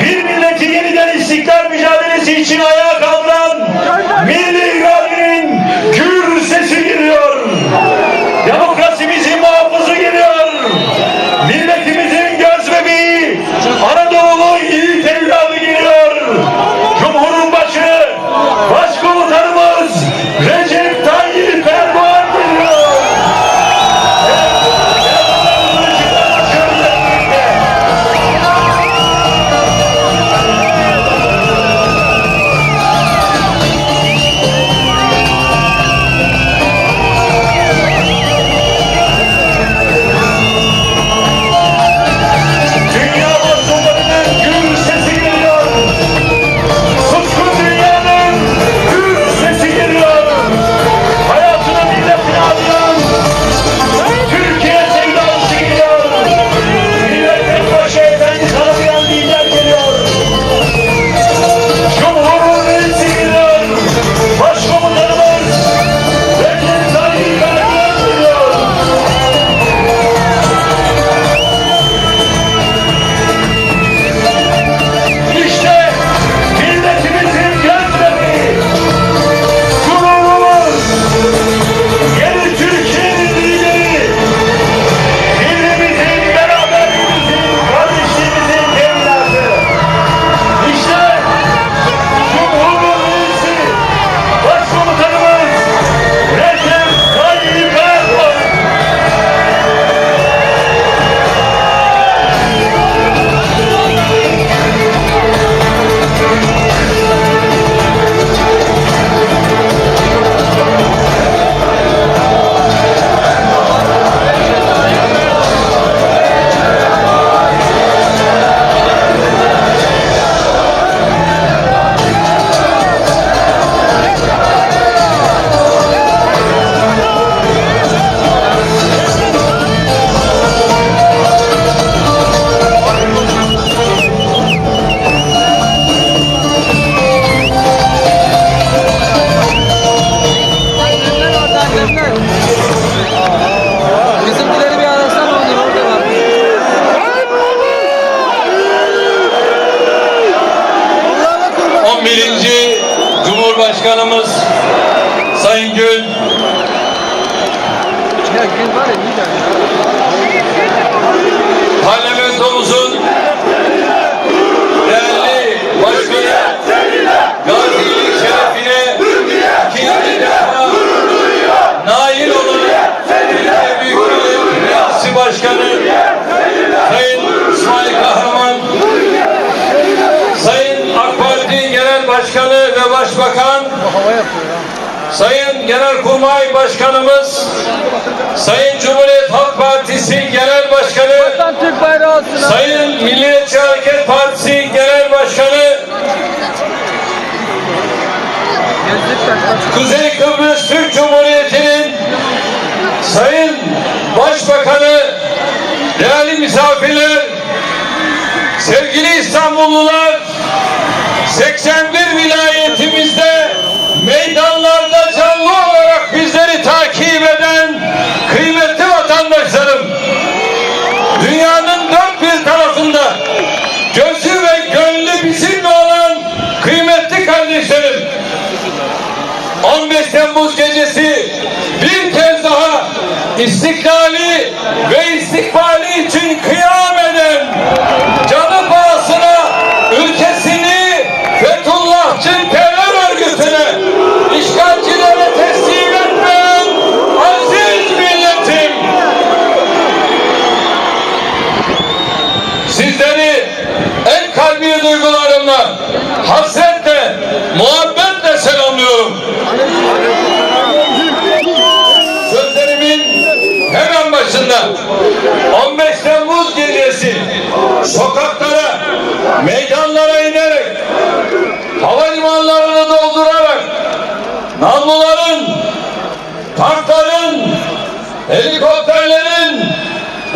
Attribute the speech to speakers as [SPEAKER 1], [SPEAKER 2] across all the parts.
[SPEAKER 1] Bir milleti yeniden istiklal mücadelesi için ayağa
[SPEAKER 2] kaldırın. Genelkurmay Başkanımız, Sayın Cumhuriyet Halk Partisi Genel Başkanı, Sayın Milliyetçi Hareket Partisi Genel Başkanı, Kuzey Kıbrıs Türk Cumhuriyeti'nin Sayın Başbakanı, değerli misafirler, sevgili İstanbullular, istiklali ve istikbal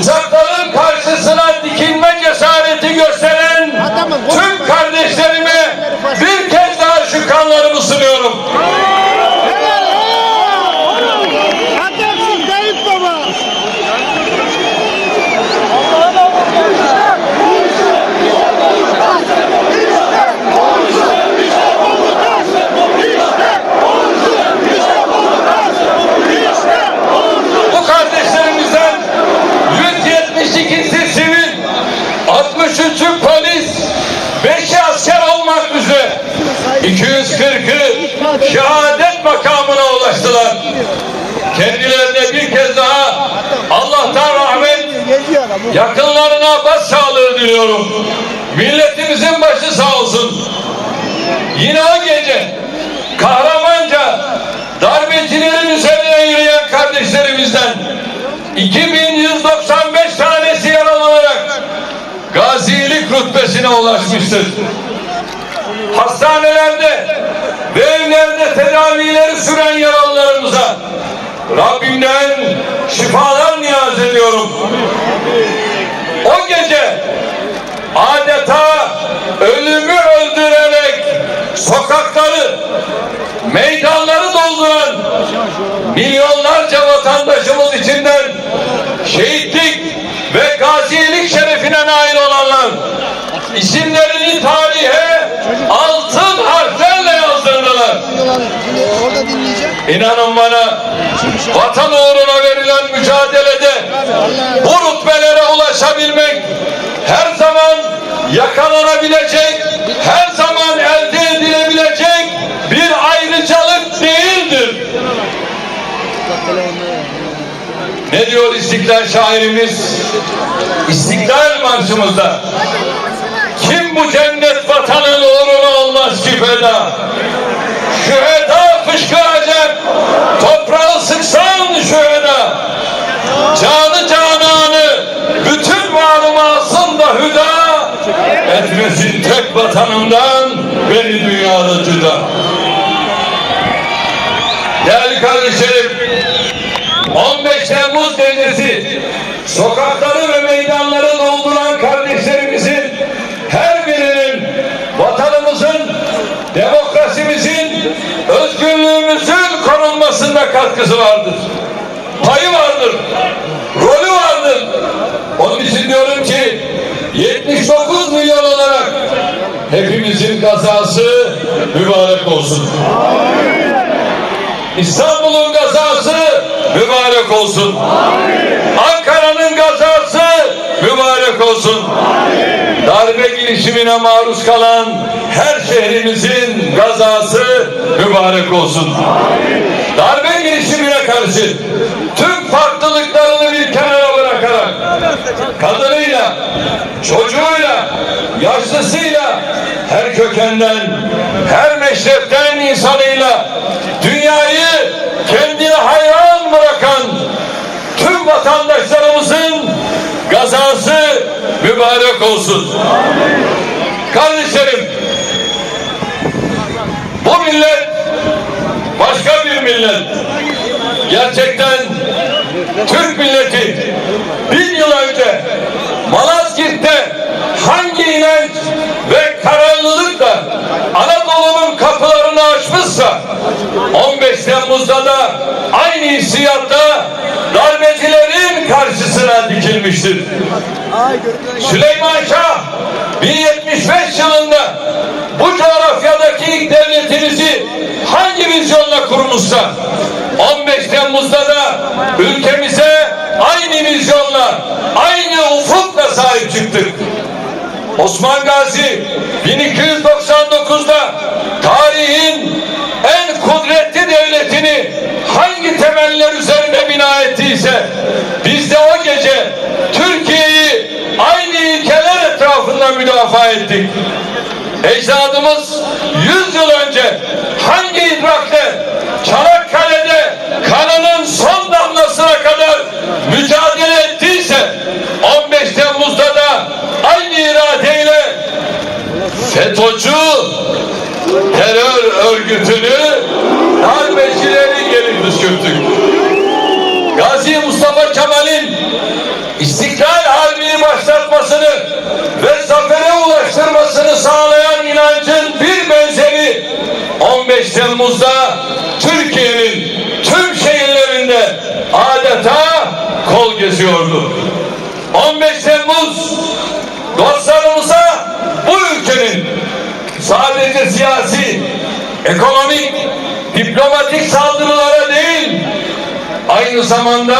[SPEAKER 2] uçakların karşısına dikilme cesareti gösteren tüm kardeşler yakınlarına başsağlığı diliyorum. Milletimizin başı sağ olsun. Yine o gece kahramanca darbecilerin üzerine yürüyen kardeşlerimizden 2195 tanesi yaralanarak gazilik rütbesine ulaşmıştır. Hastanelerde ve evlerde tedavileri süren yaralılarımıza Rabbimden şifalar niyaz ediyorum. Adeta ölümü öldürerek sokakları, meydanları dolduran milyonlarca vatandaşımız içinden şehitlik ve gazilik şerefine nail olanlar isimlerini tarihe altın harflerle yazdırdılar. İnanın bana vatan uğruna verilen mücadelede bu rütbelere ulaşabilmek her yakalanabilecek, her zaman elde edilebilecek bir ayrıcalık değildir. Ne diyor İstiklal şairimiz? İstiklal marşımızda. Kim bu cennet vatanın uğruna olmaz ki feda? Şüheda fışkıracak, toprağı sıksan şüheda. Tek vatanımdan, beni dünyada cüda. Değerli kardeşlerim, 15 Temmuz gecesi sokakları ve meydanları dolduran kardeşlerimizin her birinin vatanımızın, demokrasimizin, özgürlüğümüzün korunmasında katkısı vardır. Kazası mübarek olsun. İstanbul'un gazası mübarek olsun. Ankara'nın gazası mübarek olsun. Darbe girişimine maruz kalan her şehrimizin gazası mübarek olsun. Darbe girişimine karşı tüm farklılıklarını bir kenara bırakarak kadınıyla, çocuğuyla, yaşlısıyla, her kökenden, her meşrepten insanıyla dünyayı kendine hayran bırakan tüm vatandaşlarımızın gazası mübarek olsun. Kardeşlerim, bu millet başka bir millet. Gerçekten Türk milleti bin yıl önce Malazgirt'te hangi inanç ve kararlılıkla Anadolu'nun kapılarını açmışsa 15 Temmuz'da da aynı hissiyatta darbecilerin karşısına dikilmiştir. Süleyman Şah 1075 yılında bu coğrafyadaki ilk devletimizi hangi vizyonla kurmuşsa 15 Temmuz'da da ülkemize aynı vizyonla, aynı ufukla sahip çıktık. Osman Gazi 1299'da tarihin en kudretli devletini hangi temeller üzerine bina ettiyse biz de o gece Türkiye'yi aynı ilkeler etrafında müdafaa ettik. Ecdadımız 100 yıl önce hangi siyasi, ekonomik, diplomatik saldırılara değil, aynı zamanda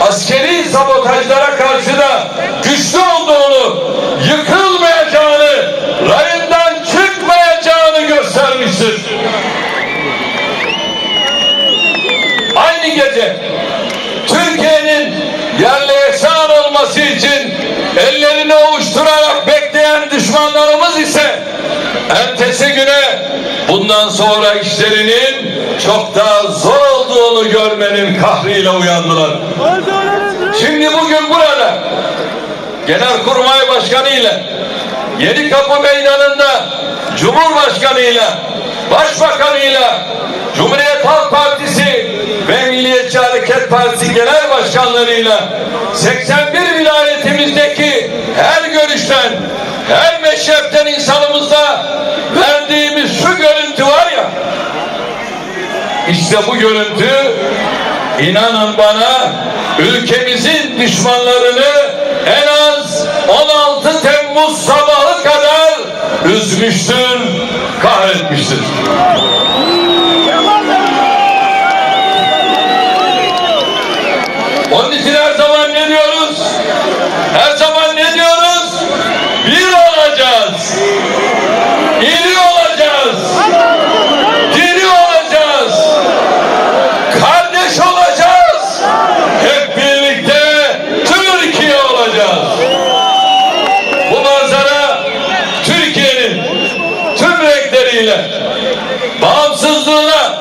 [SPEAKER 2] askeri sabotajlara karşı da güçlü olduğunu, yıkılmayacağını, rayından çıkmayacağını göstermiştir. Aynı gece Türkiye'nin yerli efsan olması için ellerini ovuşturarak bekleyen düşmanlarımız ise ertesi bundan sonra işlerinin çok daha zor olduğunu görmenin kahrıyla uyandılar. Şimdi bugün burada Genelkurmay Başkanı ile Yeni Kapı Meydanı'nda Cumhurbaşkanı ile Başbakanı ile Cumhuriyet Halk Partisi ve Milliyetçi Hareket Partisi Genel Başkanlarıyla 81 vilayetimizdeki her görüşten, her meşrepten insanımızda verdiğimiz şu görüntü var ya, işte bu görüntü inanın bana ülkemizin düşmanlarını en az 16 Temmuz sabahı kadar üzmüştür, kahretmiştir. Onun için her zaman ne diyoruz? Her zaman ne diyoruz? Bir olacağız. İri olacağız. Diri olacağız. Kardeş olacağız. Hep birlikte Türkiye olacağız. Bu manzara Türkiye'nin tüm renkleriyle bağımsızlığına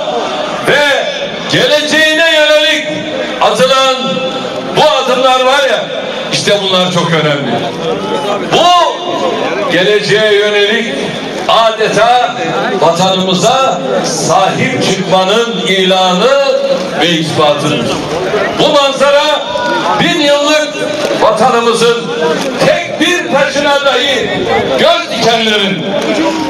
[SPEAKER 2] ve geleceğine yönelik atılan bu adımlar var ya işte bunlar çok önemli. Bu geleceğe yönelik adeta vatanımıza sahip çıkmanın ilanı ve ispatıdır. Bu manzara bin yıllık vatanımızın tek bir taşına dahi göz dikenlerin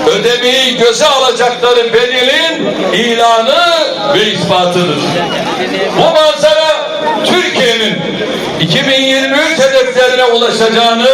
[SPEAKER 2] ödemeyi göze alacakları bedelin ilanı ve ispatıdır. Bu manzara Türkiye'nin 2023 hedeflerine ulaşacağının